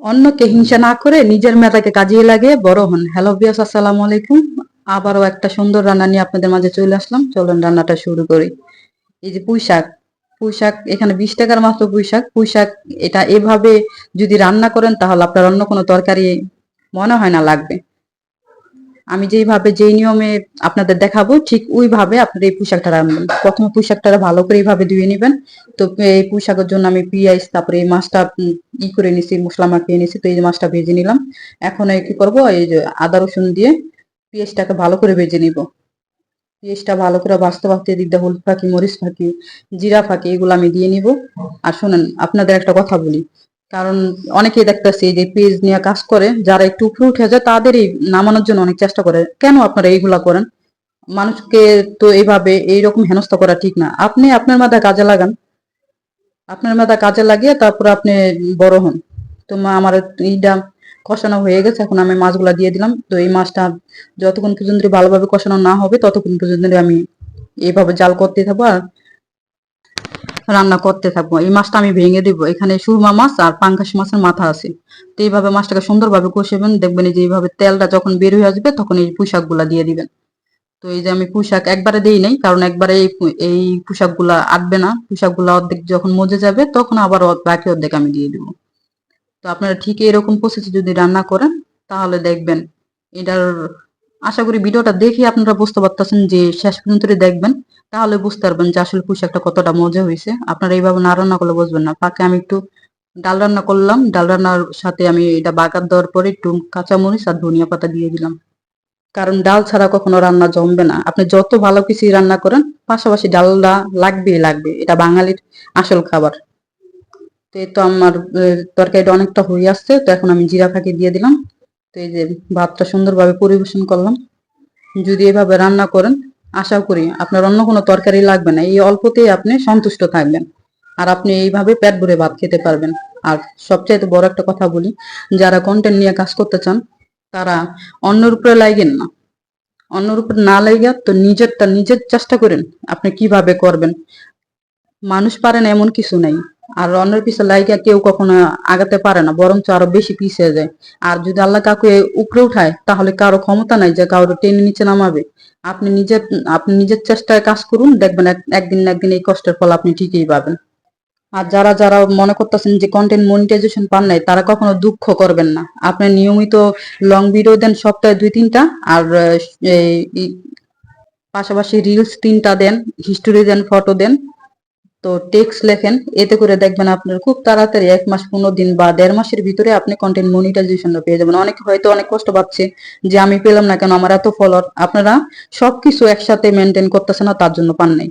অন্যকে হিংসা না করে নিজের মেধাকে কাজিয়ে লাগিয়ে বড় হন। হ্যালো বিয়াস আসসালামু আলাইকুম। আবারও একটা সুন্দর রান্না নিয়ে আপনাদের মাঝে চলে আসলাম। চলুন রান্নাটা শুরু করি। এই যে পুঁই শাক এখানে বিশ টাকার মাত্র পুঁই শাক, এটা এভাবে যদি রান্না করেন তাহলে আপনার অন্য কোনো তরকারি মনে হয় না লাগবে। আমি যেইভাবে যেই নিয়মে আপনাদের দেখাবো, ঠিক ওইভাবে আপনারা এই পোশাকটা রান্নবেন প্রথমে পোশাকটা ভালো করে এইভাবে ধুয়ে নেবেন। তো এই পোশাকের জন্য আমি পেঁয়াজ, তারপরে এই মাছটা ই করে নিছি, মশলা মাখিয়ে নিছি, তো এই মাছটা ভেজে নিলাম। এখন কি করব, এই যে আদা, রসুন দিয়ে পেঁয়াজটাকে ভালো করে ভেজে নিব। পেঁয়াজটা ভালো করে ভাজতে ভাজতে দিয়ে হলুদ ফাঁকি, মরিচ ফাঁকি, জিরা ফাঁকি, এগুলো আমি দিয়ে নিব। আর শোনেন, আপনাদের একটা কথা বলি কারণ অনেকেই দেখতেছি যে পেজ নিয়ে কাজ করে, যারা একটু উপরে উঠে যায়, তাদেরই নামানোর জন্য অনেক চেষ্টা করে। কেন আপনারা এইগুলা করেন? মানুষকে তো এইভাবে এইরকম হেনস্থা করা ঠিক না। আপনি আপনার মাথা কাজে লাগান। আপনার মাথা কাজে লাগিয়ে তারপর আপনি বড় হন। তো আমার এইটা কষানো হয়ে গেছে, এখন আমি মাছগুলা দিয়ে দিলাম। তো এই মাছটা যতক্ষণ পর্যন্ত ভালোভাবে কষানো না হবে, ততক্ষণ পর্যন্ত আমি এইভাবে জাল করতে থাকব। আর রান্না করতে থাকব। এই মাছটা আমি ভেঙে দিব। এখানে সুরমা মাছ আর পাঙ্গাস মাছের মাথা আছে। তো এইভাবে মাছটাকে সুন্দরভাবে কষেবেন। দেখবেন যে এইভাবে তেলটা যখন বের হয়ে আসবে, তখন এই পোশাকগুলা দিয়ে দিবেন। তো এই যে আমি পোশাক একবারে দেই নাই, কারণ একবারে এই এই পোশাকগুলা আটবে না। পোশাকগুলা অর্ধেক যখন মজে যাবে, তখন আবার বাকি অর্ধেক আমি দিয়ে দিব। তো আপনারা ঠিক এরকম প্রসেসে যদি রান্না করেন, তাহলে দেখবেন এটার, আশা করি ভিডিওটা দেখে আপনারা বুঝতে পারতেছেন যে শেষ পর্যন্ত দেখবেন। তাহলে বুঝতে পারবেন যে আসলে পোশাকটা কতটা মজা হয়েছে। আপনারা এইভাবে না রান্না করলে বুঝবেন না। ফাঁকে আমি একটু ডাল রান্না করলাম। ডাল রান্নার সাথে আমি এটা বাগার দেওয়ার পরে একটু কাঁচামরিচ আর ধনিয়া পাতা দিয়ে দিলাম। কারণ ডাল ছাড়া কখনো রান্না জমবে না। আপনি যত ভালো কিছুই রান্না করেন, পাশাপাশি ডালটা লাগবেই লাগবে। এটা বাঙালির আসল খাবার। তো এই তো আমার তরকারিটা অনেকটা হয়ে আসছে। তো এখন আমি জিরা ফাঁকি দিয়ে দিলাম। তো এই যে ভাতটা সুন্দরভাবে পরিবেশন করলাম। যদি এভাবে রান্না করেন আশা করি আপনার অন্য কোনো তরকারি লাগবে না, এই অল্পতেই আপনি সন্তুষ্ট থাকবেন। আর আপনি এইভাবে পেট ভরে ভাত খেতে পারবেন। আর সবচাইতে বড় একটা কথা বলি, যারা কন্টেন্ট নিয়ে কাজ করতে চান, তারা অন্যের উপরে লাগেন না। অন্যের উপর না লাইগা তো নিজেরটা নিজের চেষ্টা করেন আপনি কীভাবে করবেন। মানুষ পারেন এমন কিছু নাই। আর অন্যের পিছে লাইগা কেউ কখনো আগাতে পারে না, বরঞ্চ আরও বেশি পিছিয়ে যায়। আর যদি আল্লাহ কাউকে উপরে উঠায়, তাহলে কারও ক্ষমতা নাই যে কারও টেনে নিচে নামাবে। আপনি নিজের আপনি নিজের চেষ্টায় কাজ করুন, দেখবেন এক- একদিন না একদিন এই কষ্টের ফল আপনি ঠিকই পাবেন। আর যারা যারা মনে করতেছেন যে কন্টেন্ট মনিটাইজেশন পান নাই, তারা কখনো দুঃখ করবেন না। আপনি নিয়মিত লং ভিডিও দেন সপ্তাহে দুই, তিনটা, আর পাশাপাশি রিলস তিনটা দেন হিস্টোরি দেন ফটো দেন। তো টেক্সট লেখেন, এতে করে দেখবেন আপনার খুব তাড়াতাড়ি এক মাস, পনেরো দিন বা দেড় মাসের ভিতরে আপনি কন্টেন্ট মনিটাইজেশন পেয়ে যাবেন। অনেকে হয়তো অনেক কষ্ট পাচ্ছে যে আমি পেলাম না কেন, আমার এত ফলোয়ার আপনারা সবকিছু একসাথে মেনটেন করতেছে না, তার জন্য পান নাই।